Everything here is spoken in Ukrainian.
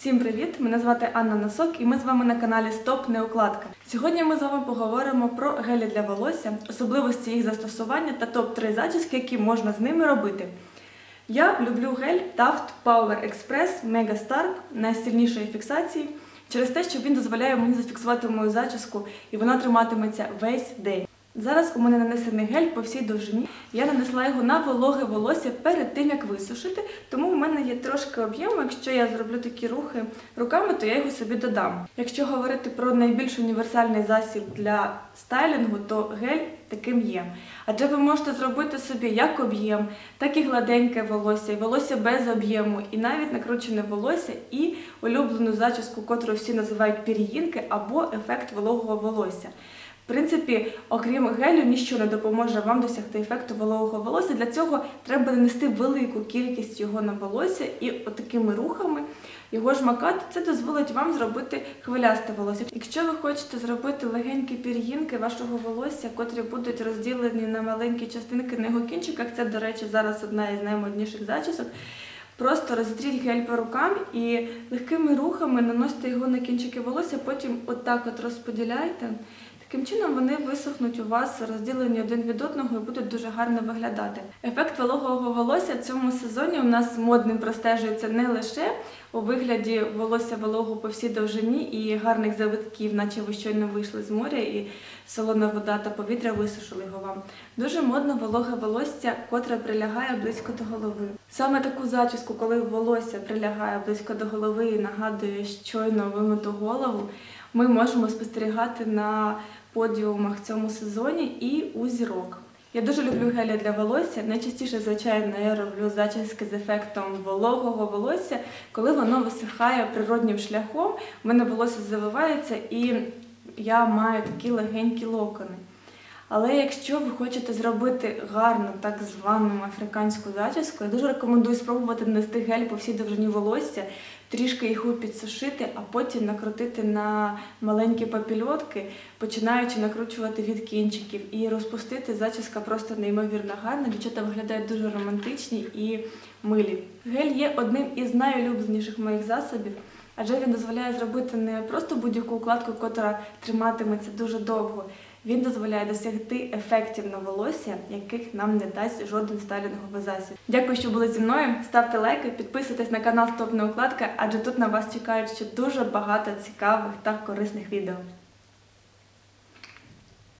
Всім привіт! Мене звати Анна Носок і ми з вами на каналі Стоп Неукладка. Сьогодні ми з вами поговоримо про гелі для волосся, особливості їх застосування та топ-3 зачіски, які можна з ними робити. Я люблю гель Taft Power Express Mega Stark найсильнішої фіксації через те, що він дозволяє мені зафіксувати мою зачіску і вона триматиметься весь день. Зараз у мене нанесений гель по всій довжині. Я нанесла його на вологе волосся перед тим, як висушити, тому в мене є трошки об'єму. Якщо я зроблю такі рухи руками, то я його собі додам. Якщо говорити про найбільш універсальний засіб для стайлінгу, то гель таким є. Адже ви можете зробити собі як об'єм, так і гладеньке волосся, і волосся без об'єму, і навіть накручене волосся, і улюблену зачіску, котру всі називають пір'їнки або ефект вологого волосся. Принципі, окрім гелю, ніщо не допоможе вам досягти ефекту вологого волосся. Для цього треба нанести велику кількість його на волосся і отакими рухами його ж макати. Це дозволить вам зробити хвилясте волосся. Якщо ви хочете зробити легенькі пір'їнки вашого волосся, котрі будуть розділені на маленькі частинки на його кінчиках, це, до речі, зараз одна із наймодніших зачісок. Просто розтріть гель по рукам і легкими рухами наносите його на кінчики волосся, потім отак от розподіляйте. Таким чином вони висохнуть у вас розділені один від одного і будуть дуже гарно виглядати. Ефект вологого волосся в цьому сезоні у нас модним простежується не лише у вигляді волосся вологого по всій довжині і гарних завитків, наче ви щойно вийшли з моря, і солона вода та повітря висушили його вам. Дуже модно вологе волосся, котре прилягає близько до голови. Саме таку зачіску, коли волосся прилягає близько до голови і нагадує щойно вимиту голову, ми можемо спостерігати на подіумах в цьому сезоні і у зірок. Я дуже люблю гелі для волосся. Найчастіше, звичайно, я роблю зачіски з ефектом вологого волосся, коли воно висихає природнім шляхом, в мене волосся завивається і я маю такі легенькі локони. Але якщо ви хочете зробити гарну, так звану африканську зачіску, я дуже рекомендую спробувати нанести гель по всій довжині волосся, трішки його підсушити, а потім накрутити на маленькі папільотки, починаючи накручувати від кінчиків і розпустити зачіска просто неймовірно гарна. Дівчата виглядають дуже романтичні і милі. Гель є одним із найулюбленіших моїх засобів. Адже він дозволяє зробити не просто будь-яку укладку, яка триматиметься дуже довго. Він дозволяє досягти ефектів на волосся, яких нам не дасть жоден стайлінговий засіб. Дякую, що були зі мною. Ставте лайки, підписуйтесь на канал Стопна Укладка, адже тут на вас чекають ще дуже багато цікавих та корисних відео.